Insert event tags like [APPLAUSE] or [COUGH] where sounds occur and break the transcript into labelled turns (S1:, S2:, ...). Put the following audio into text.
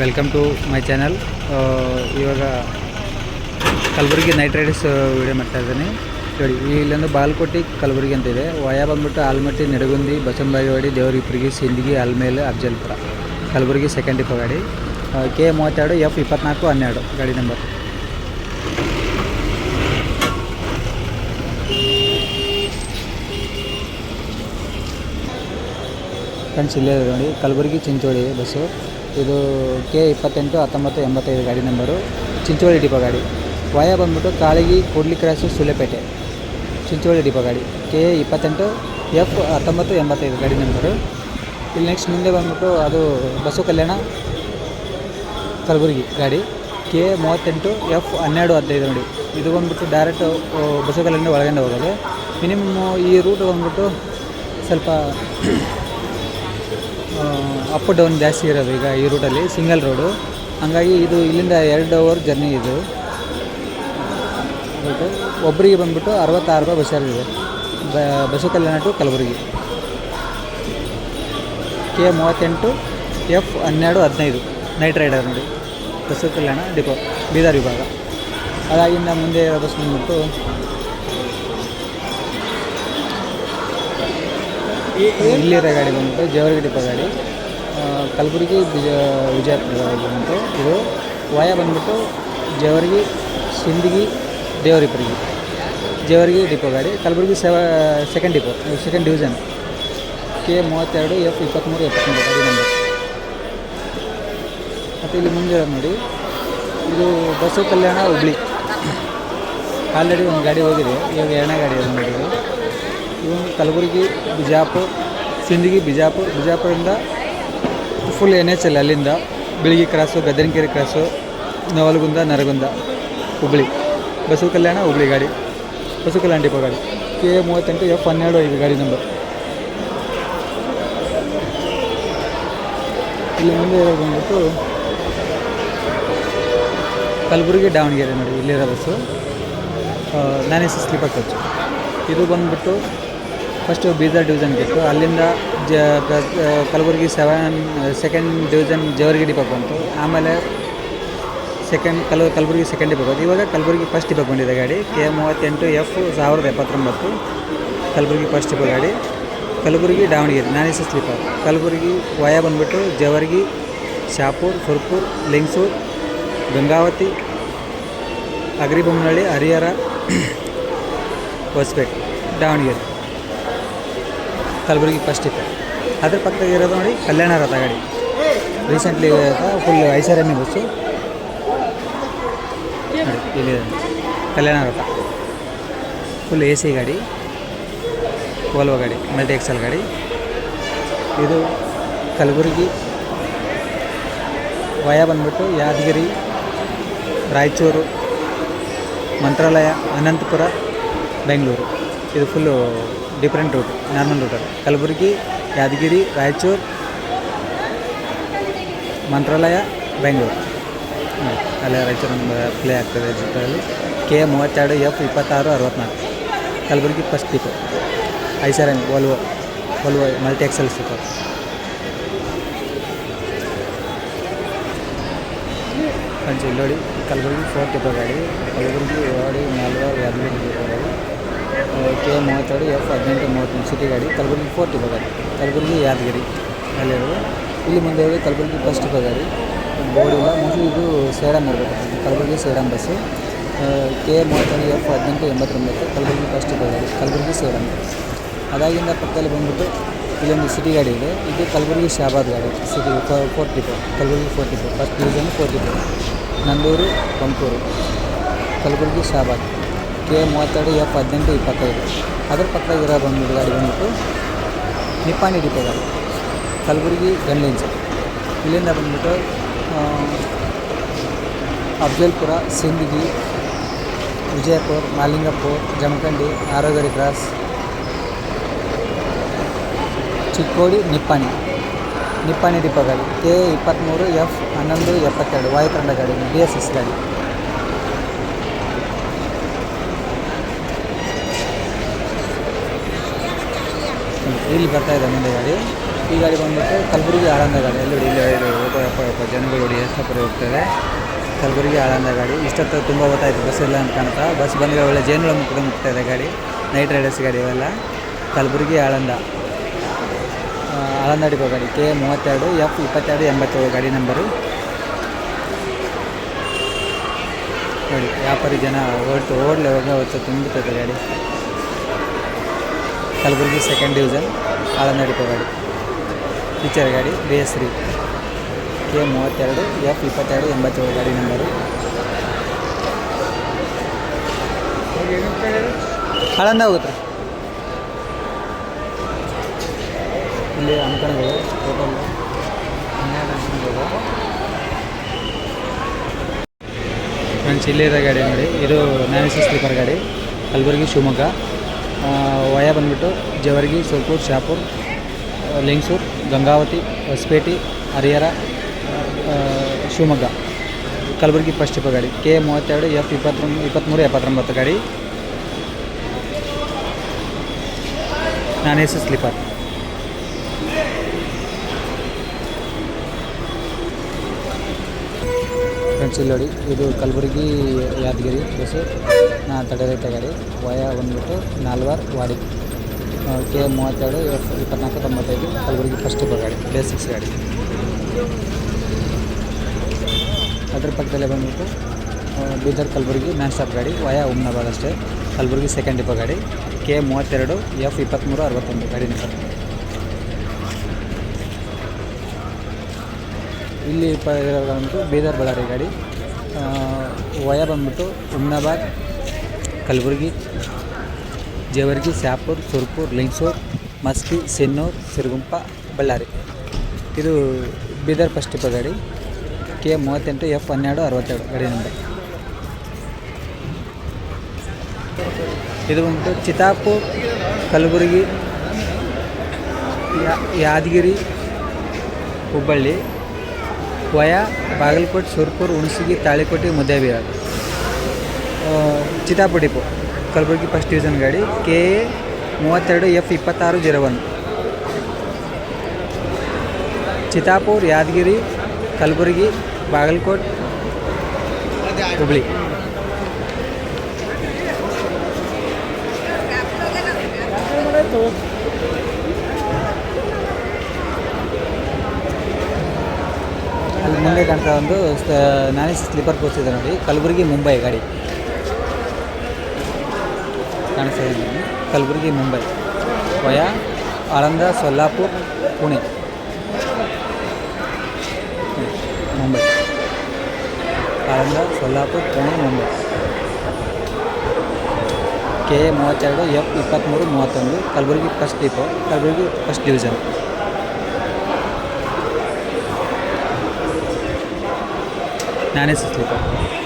S1: Welcome to my channel. ಇವಾಗ Kalaburagi night Riders video ಮಾಡ್ತಾ ಇದ್ದೀನಿ. ನೋಡಿ ಇಲ್ಲೊಂದು ಬಾಲ್ಕೋಟಿ ಕಲಬುರಗಿ ಅಂತ ಇದೆ. ವಯ ಬಂದ್ಬಿಟ್ಟು ಆಲ್ಮಟ್ಟಿ, ನಿಡಗುಂದಿ ಬಸಂಬಾಯಿವಾಡಿ ದೇವರಿಪ್ರಿಗೆ ಸಿಂದಗಿ ಅಲ್ಮೇಲೆ ಅಫ್ಜಲ್ಪುರ. ಕಲಬುರಗಿ ಸೆಕೆಂಡ್ ಡಿಪೋ ಗಾಡಿ. ಕೆ ಮೂವತ್ತೆರಡು, ಎಫ್ ಇಪ್ಪತ್ನಾಲ್ಕು, ಹನ್ನೆರಡು ಗಾಡಿ ನಂಬರ್ ಫ್ರೆಂಡ್ಸ್ ಇಲ್ಲೇ ನೋಡಿ. ಕಲಬುರಗಿ ಚಿಂಚೋಳಿ ಬಸ್ಸು. ಇದು ಕೆ ಇಪ್ಪತ್ತೆಂಟು ಹತ್ತೊಂಬತ್ತು ಎಂಬತ್ತೈದು ಗಾಡಿ ನಂಬರು, ಚಿಂಚೋಳಿ ಡಿಪೋ ಗಾಡಿ. ವಯ ಬಂದ್ಬಿಟ್ಟು ಕಾಳಿಗಿ ಕೂಡ್ಲಿ ಕ್ರಾಸು ಸುಲೆಪೇಟೆ ಚಿಂಚೋಳಿ ಡಿಪೋ ಗಾಡಿ. ಕೆ ಇಪ್ಪತ್ತೆಂಟು ಎಫ್ ಹತ್ತೊಂಬತ್ತು ಎಂಬತ್ತೈದು ಗಾಡಿ ನಂಬರು. ಇಲ್ಲಿ ನೆಕ್ಸ್ಟ್ ಮುಂದೆ ಬಂದ್ಬಿಟ್ಟು ಅದು ಬಸ್ಸು ಕಲ್ಯಾಣ ಕಲಬುರಗಿ ಗಾಡಿ. ಕೆ ಮೂವತ್ತೆಂಟು ಎಫ್ ಹನ್ನೆರಡು ಹದಿನೈದು ನೋಡಿ. ಇದು ಬಂದ್ಬಿಟ್ಟು ಡೈರೆಕ್ಟು ಬಸ್ಸು ಕಲ್ಯಾಣ ಒಳಗಡೆ ಹೋಗೋದು. ಮಿನಿಮಮ್ ಈ ರೂಟ್ ಬಂದ್ಬಿಟ್ಟು ಸ್ವಲ್ಪ ಅಪ್ ಡೌನ್ ಜಾಸ್ತಿ ಇರೋದು ಈಗ ಈ ರೂಟಲ್ಲಿ ಸಿಂಗಲ್ ರೋಡು ಹಂಗಾಗಿ ಇದು ಇಲ್ಲಿಂದ ಎರಡು ಅವರ್ ಜರ್ನಿ ಇದು. ಒಬ್ಬರಿಗೆ ಬಂದ್ಬಿಟ್ಟು ಅರವತ್ತಾರು ರೂಪಾಯಿ ಬಸ್ ಚಾರ್ಜ್ ಇದೆ. Bus Kalyana to Kalaburagi. K ಮೂವತ್ತೆಂಟು, ಎಫ್ ಹನ್ನೆರಡು ಹದಿನೈದು. ನೈಟ್ ರೈಡರ್ ನೋಡಿ. ಬಸ್ಸು ಕಲ್ಯಾಣ ಡಿಪೋ ಬೀದರ್ ವಿಭಾಗ. ಅದಾಗಿಂದ ಮುಂದೆ ಬಸ್ ಬಂದ್ಬಿಟ್ಟು ಇಲ್ಲಿರೋ ಗಾಡಿ ಬಂದ್ಬಿಟ್ಟು ಜೇವರ್ಗಿ ಡಿಪೋ ಗಾಡಿ. ಕಲಬುರಗಿ ಬಿಜ ವಿಜಯಪುರ ಬಂದ್ಬಿಟ್ಟು ಇದು ವಾಯ ಬಂದ್ಬಿಟ್ಟು ಜೇವರ್ಗಿ, ಸಿಂದಗಿ ದೇವರಿಪುರಿಗೆ ಜೇವರ್ಗಿ ಡಿಪೋ ಗಾಡಿ. Kalaburagi ಸೆವ second depot second division K ಮೂವತ್ತೆರಡು, ಎಫ್ ಇಪ್ಪತ್ತ್ಮೂರು ಎಪ್ಪತ್ತ್ಮೂರು ಗಾಡಿ ನಂಬರ್ ಮತ್ತು ಇಲ್ಲಿ ಮುಂದೆ ನೋಡಿ. ಇದು ಬಸವ ಕಲ್ಯಾಣ ಹುಬ್ಳಿ. [COUGHS] ಆಲ್ರೆಡಿ ಒಂದು ಗಾಡಿ ಹೋಗಿದೆ. ಇವಾಗ ಎರಡನೇ ಗಾಡಿ ಇದೆ. ನೋಡಿ ಇದು. ಇವು ಕಲಬುರಗಿ, ಬಿಜಾಪುರ, ಸಿಂದಗಿ, ಬಿಜಾಪುರ ಬಿಜಾಪುರದಿಂದ ಫುಲ್ ಎನ್ ಎಚ್ ಎಲ್ ಅಲ್ಲಿಂದ ಬಿಳಿಗಿ ಕ್ರಾಸು, ಗದ್ದನಕೆರೆ ಕ್ರಾಸು, ನವಲಗುಂದ, ನರಗುಂದ, ಹುಬ್ಳಿ, ಬಸವ ಕಲ್ಯಾಣ, ಹುಬ್ಳಿ ಗಾಡಿ, ಬಸವ ಕಲ್ಯಾಣ ಡಿಪೋ ಗಾಡಿ ಕೆ ಮೂವತ್ತೆಂಟು ಎಫ್ ಹನ್ನೆರಡು ಐದು ಗಾಡಿ ನಂಬರ್ ಇಲ್ಲಿ ಮುಂದೆ ಇರೋದು ಬಂದ್ಬಿಟ್ಟು ಕಲಬುರಗಿ, ದಾವಣಗೆರೆ ನೋಡಿ, ಇಲ್ಲಿರೋ bus non S sleeper coach ಇದು ಬಂದ್ಬಿಟ್ಟು ಫಸ್ಟು ಬೀದರ್ ಡಿವಿಷನ್ ಬಿತ್ತು ಅಲ್ಲಿಂದ ಜ Kalaburagi seven, second division Jevargi ಡಿಪಕ್ ಬಂತು. ಆಮೇಲೆ ಸೆಕೆಂಡ್ ಕಲ, ಕಲಬುರಗಿ ಸೆಕೆಂಡ್ ಡಿಪೋ ಬಂತು. ಇವಾಗ ಕಲಬುರಗಿ ಫಸ್ಟ್ ಡಿಪಕ್ ಬಂದಿದೆ ಗಾಡಿ. ಕೆ ಮೂವತ್ತೆಂಟು ಎಫ್ ಸಾವಿರದ ಎಪ್ಪತ್ತೊಂಬತ್ತು. ಕಲಬುರಗಿ ಫಸ್ಟ್ ಡಿಪೋ ಗಾಡಿ. Kalaburagi Davanagere non S sleeper Kalaburagi via ಬಂದ್ಬಿಟ್ಟು ಜವರ್ಗಿ, ಶಾಪುರ್ ಸುರ್ಪುರ್ ಲಿಂಗ್ಸೂರ್, ಗಂಗಾವತಿ, ಅಗ್ರಿಬೊಮ್ಮನಹಳ್ಳಿ, ಹರಿಹರ, ಹೊಸಪೇಟೆ, ದಾವಣಗೆರೆ. ಕಲಬುರಗಿ ಫಸ್ಟ್ ಇತ್ತು. ಅದ್ರ ಪಕ್ಕದಾಗ ಇರೋದು ನೋಡಿ ಕಲ್ಯಾಣ ರಥ ಗಾಡಿ. ರೀಸೆಂಟ್ಲಿ ಫುಲ್ ಐಷಾರಾಮಿ ಬಸ್ಸು. ಇಲ್ಲಿ Kalyana Ratha. Full A C ಗಾಡಿ ಓಲ್ವೋ ಗಾಡಿ ಮಲ್ಟಿ ಎಕ್ಸೆಲ್ ಗಾಡಿ. ಇದು ಕಲಬುರಗಿ, ವಯ ಬಂದ್ಬಿಟ್ಟು ಯಾದಗಿರಿ, ರಾಯಚೂರು, ಮಂತ್ರಾಲಯ, ಅನಂತಪುರ, ಬೆಂಗಳೂರು. ಇದು ಫುಲ್ಲು ಡಿಫ್ರೆಂಟ್ ರೂಟ್ ನಾರ್ಮಲ್ ರೂಟಲ್ಲಿ ಕಲಬುರಗಿ ಯಾದಗಿರಿ ರಾಯಚೂರು ಮಂತ್ರಾಲಯ ಬೆಂಗಳೂರು ನೋಡಿ, ಅಲ್ಲೇ ರಾಯಚೂರು ಪ್ಲೇ ಆಗ್ತದೆ ಜೊತೆಯಲ್ಲಿ ಕೆ ಮೂವತ್ತೆರಡು ಎಫ್ ಇಪ್ಪತ್ತಾರು ಅರವತ್ನಾಲ್ಕು Kalaburagi first depot ಐಸರನ್ Volvo Volvo multi axle super friends ಇಲ್ಲಿ ನೋಡಿ ಕಲಬುರಗಿ ಫೋರ್ತ್ ಡಿಪೋ ಗಾಡಿ ಕಲಬುರಗಿ ವಾಡಿ ನಾಲ್ವಾರು ಯಾದಗಿರಿ ಡಿಪೋ ಗಾಡಿ ಕೆ ಮೂವತ್ತೆರಡು ಎಫ್ ಹದಿನೆಂಟು ಮೂವತ್ತೊಂದು ಸಿಟಿ ಗಾಡಿ ಕಲಬುರಗಿ ಫೋರ್ಟಿ ಗಾಡಿ. ಕಲಬುರಗಿ ಯಾದಗಿರಿ ಅಲ್ಲಿರೋದು ಇಲ್ಲಿ ಮುಂದೆ ಹೋಗಿ ಕಲಬುರಗಿ ಫಸ್ಟ್ ಹೋಗಾರಿ ಬೋರ್ಡ್ ಇಲ್ಲ. ಮೋಸ್ಟ್ಲಿ ಇದು ಸೇಡಮ್ ಇರಬೇಕು ಕಲಬುರಗಿ ಸೇಡಮ್ ಬಸ್ಸು ಕೆ ಮೂವತ್ತೆರಡು ಎಫ್ ಹದಿನೆಂಟು ಎಂಬತ್ತೊಂಬತ್ತು ಕಲಬುರಗಿ ಫಸ್ಟ್ ಗಾಡಿ. ಕಲಬುರಗಿ ಸೇಡಮ್ ಅದಾಗಿಂದ ಪಕ್ಕದಲ್ಲಿ ಬಂದ್ಬಿಟ್ಟು ಇಲ್ಲೊಂದು ಸಿಟಿ ಗಾಡಿ ಇದೆ. ಇದು ಕಲಬುರಗಿ ಶಾಬಾದ್ ಗಾಡಿ. City forty four Kalaburagi forty four first division forty four Nandur, Pampur. Kalaburagi Shahabad. K ಮೂವತ್ತೆರಡು ಎಫ್ ಹದಿನೆಂಟು ಇಪ್ಪತ್ತೈದು. ಅದ್ರ ಪಕ್ಕದಾಗಿರೋ ಬಂದ್ಬಿಟ್ಟು ಗಾಡಿ ಬಂದ್ಬಿಟ್ಟು ನಿಪ್ಪಾಣಿ ಡಿಪೋ ಗಾಡಿ. ಕಲಬುರಗಿ ಗನ್ಲೇಂಜ್ ಇಲ್ಲಿಂದ ಬಂದ್ಬಿಟ್ಟು ಅಫ್ಜಲ್ಪುರ, ಸಿಂದಗಿ, ವಿಜಯಪುರ್, ಮಾಲಿಂಗಪುರ್, ಜಮಖಂಡಿ ಆರೋಗರಿ ಕ್ರಾಸ್, ಚಿಕ್ಕೋಡಿ, ನಿಪ್ಪಾಣಿ. ನಿಪ್ಪಾಣಿ ಡಿಪೋ ಗಾಡಿ. ಕೆ ಇಪ್ಪತ್ತ್ಮೂರು ಎಫ್ ಹನ್ನೊಂದು ಎಪ್ಪತ್ತೆರಡು ವಾಯುಕಂಡ ಗಾಡಿ ಬಿ ಎಸ್ ಎಸ್ ಗಾಡಿ. ಇಲ್ಲಿ ಬರ್ತಾ ಇದೆ ಮುಂದೆ ಗಾಡಿ. ಈ ಗಾಡಿ ಬಂದ್ಬಿಟ್ಟು ಕಲಬುರಗಿ ಆಳಂದ ಗಾಡಿ. ನೋಡಿ, ಇಲ್ಲಿ ಇದು ಜನಗಳು ನೋಡಿ ಎಷ್ಟು ಹೋಗ್ತದೆ. ಕಲಬುರಗಿ ಆಳಂದ ಗಾಡಿ. ಇಷ್ಟೊತ್ತು ತುಂಬ ಗೊತ್ತಾಯ್ತು ಬಸ್ ಇಲ್ಲ ಅಂತ ಕಾಣ್ತಾ. ಬಸ್ ಬಂದರೆ ಒಳ್ಳೆ ಜೇನುಳ ಮುಖದ ಮುಟ್ತಾ ಇದೆ ಗಾಡಿ. ನೈಟ್ ರೈಡರ್ಸ್ ಗಾಡಿ ಇವೆಲ್ಲ. ಕಲಬುರಗಿ ಆಳಂದ. ಆಳಂದ ಡಿಪೋ ಗಾಡಿ. ಕೆ ಮೂವತ್ತೆರಡು, ಎಫ್ ಇಪ್ಪತ್ತೆರಡು, ಎಂಬತ್ತೇಳು ಗಾಡಿ ನಂಬರು. ನೋಡಿ, ವ್ಯಾಪಾರಿ ಜನ ಓಡ್ತು, ಓಡಲೇ ಹೋಗಿ ಹೊತ್ತು ತುಂಬಿರ್ತದೆ ಗಾಡಿ. Kalaburagi second division Aland depot ಗಾಡಿ ಫೀಚರ್ ಗಾಡಿ ಬಿ ಎಸ್ ತ್ರೀ ಕೆ ಮೂವತ್ತೆರಡು ಎಫ್ ಇಪ್ಪತ್ತೆರಡು, ಎಂಬತ್ತೇಳು ಗಾಡಿ ನಂಬರು ಆಳಂದ ಹೋಗುತ್ತೆ. ಇಲ್ಲಿ ಅಂಕಣಗಳು ಟೋಟಲ್ ಹನ್ನೆರಡು ಅಂಕಣಗಳು. ಫ್ರೆಂಡ್ಸ್ ಇಲ್ಲಿದೆ ಗಾಡಿ ನೋಡಿ. ಇದು ನ್ಯಾನಿಸಿ ಸ್ಲೀಪರ್ ಗಾಡಿ. ಕಲಬುರಗಿ, ಶಿವಮೊಗ್ಗ. ವಯ ಬಂದುಬಿಟ್ಟು ಜವರ್ಗಿ ಸುರ್ಪುರ್ ಶಾಪುರ್ ಲಿಂಗ್ಸೂರ್, ಗಂಗಾವತಿ, ಹೊಸಪೇಟೆ, ಹರಿಹರ ಶಿವಮೊಗ್ಗ. ಕಲಬುರಗಿ ಫಸ್ಟ್ ಗಾಡಿ. ಕೆ ಮೂವತ್ತೆರಡು, ಎಫ್ ಇಪ್ಪತ್ತೊಂದು ಇಪ್ಪತ್ತ್ಮೂರು, ಎಪ್ಪತ್ತೊಂಬತ್ತು ಗಾಡಿ. Non A C sleeper. ನೋಡಿ ಇದು ಕಲಬುರಗಿ ಯಾದಗಿರಿ ಬಸ್ಸು. ನಾ ತಡೆರೈತ ಗಾಡಿ ವಯ ಬಂದ್ಬಿಟ್ಟು ನಾಲ್ವಾರ್ ವಾಡಿ. ಕೆ ಮೂವತ್ತೆರಡು ಇಪ್ಪತ್ನಾಲ್ಕು, ತೊಂಬತ್ತೈದು, ಕಲಬುರಗಿ ಫಸ್ಟ್ ಬ ಗಾಡಿ ಬೇಸಿಕ್ಸ್ ಗಾಡಿ. ಅದ್ರ ಪಕ್ಕದಲ್ಲೇ ಬಂದ್ಬಿಟ್ಟು ಬೀದರ್ ಕಲಬುರಗಿ ಮ್ಯಾನ್ ಸ್ಟಾಪ್ ಗಾಡಿ, ವಯ ಉಮ್ನಾಬಾದ್ ಅಷ್ಟೇ. ಕಲಬುರಗಿ ಸೆಕೆಂಡ್ ಡಿಪೋ ಗಾಡಿ. ಕೆ ಮೂವತ್ತೆರಡು, ಎಫ್ ಇಪ್ಪತ್ತ್ಮೂರು ಅರವತ್ತೊಂದು ಗಾಡಿ ನಂಬರ್ ಇಲ್ಲಿ ಇರೋದಂತೂ ಬೀದರ್ ಬಳ್ಳಾರಿ ಗಾಡಿ. ವಯ ಬಂದ್ಬಿಟ್ಟು ಹುಮ್ನಾಬಾದ್ ಕಲಬುರ್ಗಿ, ಜೇವರ್ಗಿ ಶಾಪುರ್ ಸುರ್ಪುರ್, ಲಿಂಗ್ಸೂರ್, ಮಸ್ಕಿ, ಸಿನ್ನೂರ್, ಸಿರುಗುಂಪ, ಬಳ್ಳಾರಿ. ಇದು ಬೀದರ್ ಫಸ್ಟ್ ಟಿಪ್ಪ ಗಾಡಿ. ಕೆ ಮೂವತ್ತೆಂಟು ಎಫ್ ಹನ್ನೆರಡು ಅರವತ್ತೆರಡು ಗಾಡಿ ನಂಬರ್ ಇದು ಬಂದ್ಬಿಟ್ಟು ಚಿತಾಪುರ್, ಕಲಬುರಗಿ ಯಾದಗಿರಿ, ಹುಬ್ಬಳ್ಳಿ. ವಯ ಬಾಗಲಕೋಟೆ, ಸುರ್ಪುರ್, ಹುಣಸಗಿ, ತಾಳಿಕೋಟೆ ಮುದ್ದೇಬಿಹಾರ್ ಚಿತಾಪುಡಿಪು ಡಿಪೋ ಕಲಬುರಗಿ ಫಸ್ಟ್ ಡಿವಿಷನ್ ಗಾಡಿ, ಕೆ ಎ ಮೂವತ್ತೆರಡು ಎಫ್ ಇಪ್ಪತ್ತಾರು ಜೀರೋ ಒನ್ ಚಿತಾಪುರ್, ಯಾದಗಿರಿ, ಕಲಬುರಗಿ, ಬಾಗಲಕೋಟ್, ಹುಬ್ಳಿ. ಮುಂದೆ ಕಾಣ್ತಾ ಒಂದು ನಾನೇ ಸ್ಲೀಪರ್ ಕೋಚ್ ಇದೆ ನೋಡಿ. ಕಲಬುರಗಿ ಮುಂಬೈ ಗಾಡಿ. ಕಾಣಿಸ್ತಾ ಇದೆ. Kalaburagi Mumbai. Via Aland Solapur, Pune. Mumbai. Aland Solapur, Pune, Mumbai. K A ಮೂವತ್ತೆರಡು, ಎಫ್ ಇಪ್ಪತ್ತ್ಮೂರು ಮೂವತ್ತೊಂದು. Kalaburagi first depot Kalaburagi first division ನಾನೇ ಸುಸ್ಲಿಕ್ಕೆ